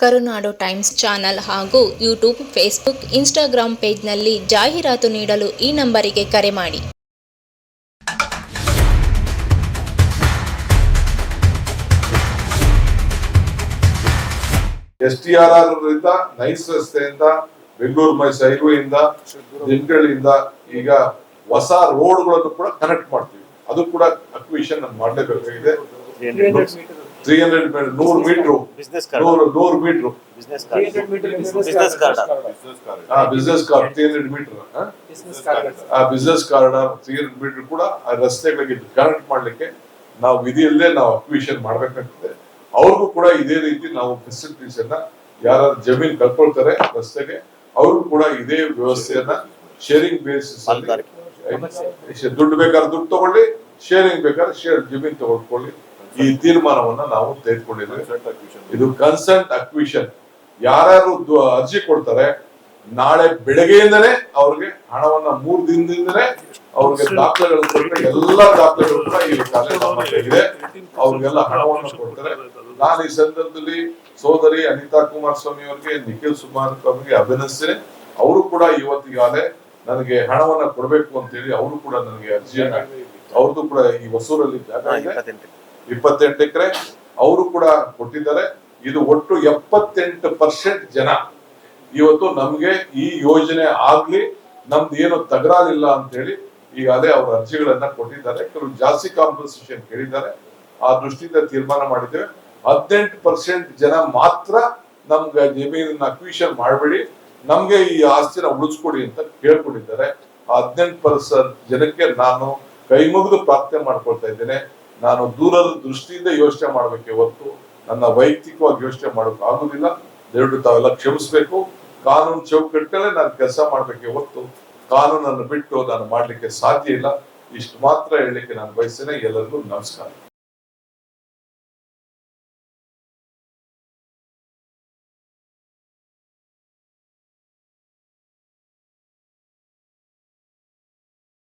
ಕರುನಾಡು times channel ಹಾಗೂ YouTube Facebook Instagram ಪೇಜ್ನಲ್ಲಿ ಜಾಹೀರಾತು ನೀಡಲು ಈ ನಂಬರಿಗೆ ಕರೆ ಮಾಡಿ. ಎಸ್ ಟಿ ಆರ್ ಆರ್ ಇಂದ ನೈಸ್ ರಸ್ತೆಯಿಂದ ಬೆಂಗಳೂರು ಮೈಸೂರು ಹೈವೇಯಿಂದ ಈಗ ಹೊಸ ರೋಡ್ಗಳನ್ನು ಕೂಡ ಕನೆಕ್ಟ್ ಮಾಡ್ತೀವಿ. ಅದು ಕೂಡ ಅಕ್ವಿಷನ್ ಮಾಡಲೇಬೇಕಾಗಿದೆ. ತ್ರೀ ಹಂಡ್ರೆಡ್ ನೂರು ಮೀಟರ್ ನೂರು ನೂರು metre business card business card ಆ business card three hundred metre ಆ business card three hundred metre ಕೂಡ ಆ ರಸ್ತೆಗಳಿಗೆ ಕನೆಕ್ಟ್ ಮಾಡ್ಲಿಕ್ಕೆ ನಾವು ವಿಧಿಯಲ್ಲೇ ನಾವು ಅಕ್ವಿಷನ್ ಮಾಡ್ಬೇಕಾಗ್ತದೆ. ಅವ್ರಿಗೂ ಕೂಡ ಇದೇ ರೀತಿ ನಾವು ಫೆಸಿಲಿಟೀಸ್ ಅನ್ನ ಯಾರು ಜಮೀನ್ ಕಳ್ಕೊಳ್ತಾರೆ ರಸ್ತೆಗೆ ಅವ್ರಿಗೂ ಕೂಡ ಇದೇ ವ್ಯವಸ್ಥೆಯನ್ನ ಶೇರಿಂಗ್ ಬೇಸಿಸ್ ದುಡ್ಡು ಬೇಕಾದ್ರೆ ದುಡ್ಡು ತಗೊಳ್ಳಿ ಶೇರಿಂಗ್ ಬೇಕಾದ್ರೆ ಶೇರ್ ಜಮೀನ್ ತಗೊಳ್ಕೊಳ್ಳಿ. ಈ ತೀರ್ಮಾನವನ್ನ ನಾವು ತೆಗೆದುಕೊಂಡಿದ್ದೇವೆ. ಇದು ಕನ್ಸಲ್ಟ್ ಅಕ್ವಿಷನ್ ಯಾರ್ಯಾರು ಅರ್ಜಿ ಕೊಡ್ತಾರೆ ನಾಳೆ ಬೆಳಗ್ಗೆಯಿಂದಲೇ ಅವ್ರಿಗೆ ಹಣವನ್ನ ಮೂರ್ ದಿನದಿಂದಲೇ ಅವ್ರಿಗೆ ದಾಖಲೆಗಳು ಕೊಟ್ಟರೆ ಎಲ್ಲಾ ದಾಖಲೆಗಳು ಕೂಡ ಈ ಅವ್ರಿಗೆಲ್ಲ ಹಣವನ್ನು ಕೊಡ್ತಾರೆ. ನಾನು ಈ ಸಂದರ್ಭದಲ್ಲಿ ಸೋದರಿ ಅನಿತಾ ಕುಮಾರಸ್ವಾಮಿ ಅವರಿಗೆ ನಿಖಿಲ್ ಕುಮಾರಸ್ವಾಮಿಗೆ ಅಭಿನಂದಿಸ್ತೇನೆ. ಅವರು ಕೂಡ ಇವತ್ತಿಗಾಗಲೇ ನನಗೆ ಹಣವನ್ನ ಕೊಡಬೇಕು ಅಂತೇಳಿ ಅವರು ಕೂಡ ನನಗೆ ಅರ್ಜಿಯನ್ನ ಅವ್ರದ್ದು ಕೂಡ ಈ ಹೊಸೂರಲ್ಲಿ ಜಾಗ ಇದೆ ಇಪ್ಪತ್ತೆಂಟು ಎಕರೆ ಅವರು ಕೂಡ ಕೊಟ್ಟಿದ್ದಾರೆ. ಇದು ಒಟ್ಟು ಎಪ್ಪತ್ತೆಂಟು ಪರ್ಸೆಂಟ್ ಜನ. ಇವತ್ತು ನಮ್ಗೆ ಈ ಯೋಜನೆ ಆಗ್ಲಿ, ನಮ್ದು ಏನು ತಗರಾಲಿಲ್ಲ ಅಂತ ಹೇಳಿ ಈಗಾಗಲೇ ಅವ್ರ ಅರ್ಜಿಗಳನ್ನ ಕೊಟ್ಟಿದ್ದಾರೆ. ಕೆಲವು ಜಾಸ್ತಿ ಕಾಂಪನ್ಸೇಷನ್ ಕೇಳಿದ್ದಾರೆ. ಆ ದೃಷ್ಟಿಯಿಂದ ತೀರ್ಮಾನ ಮಾಡಿದ್ದೇವೆ. ಹದಿನೆಂಟು ಪರ್ಸೆಂಟ್ ಜನ ಮಾತ್ರ ನಮ್ಗೆ ಜಮೀನನ್ನ ಅಕ್ವಿಷನ್ ಮಾಡಬೇಡಿ. ನಮ್ಗೆ ಈ ಆಸ್ತಿನ ಉಳಿಸ್ಕೊಡಿ ಅಂತ ಕೇಳ್ಕೊಂಡಿದ್ದಾರೆ. ಆ ಹದಿನೆಂಟು ಪರ್ಸೆಂಟ್ ಜನಕ್ಕೆ ನಾನು ಕೈ ಮುಗಿದು ಪ್ರಾರ್ಥನೆ ಮಾಡ್ಕೊಳ್ತಾ ಇದ್ದೇನೆ. ನಾನು ದೂರದ ದೃಷ್ಟಿಯಿಂದ ಯೋಚನೆ ಮಾಡ್ಬೇಕೆ ಹೊತ್ತು ನನ್ನ ವೈಯಕ್ತಿಕವಾಗಿ ಯೋಚನೆ ಮಾಡೋಕೆ ಆಗುದಿಲ್ಲ. ದಯವಿಟ್ಟು ತಾವೆಲ್ಲ ಕ್ಷಮಿಸ್ಬೇಕು. ಕಾನೂನು ಚೌಕಟ್ಟಲ್ಲೇ ನಾನು ಕೆಲಸ ಮಾಡ್ಬೇಕೆ ಹೊತ್ತು ಕಾನೂನನ್ನು ಬಿಟ್ಟು ನಾನು ಮಾಡ್ಲಿಕ್ಕೆ ಸಾಧ್ಯ ಇಲ್ಲ. ಇಷ್ಟು ಮಾತ್ರ ಹೇಳಲಿಕ್ಕೆ ನಾನು ಬಯಸ್ತೇನೆ. ಎಲ್ಲರಿಗೂ ನಮಸ್ಕಾರ.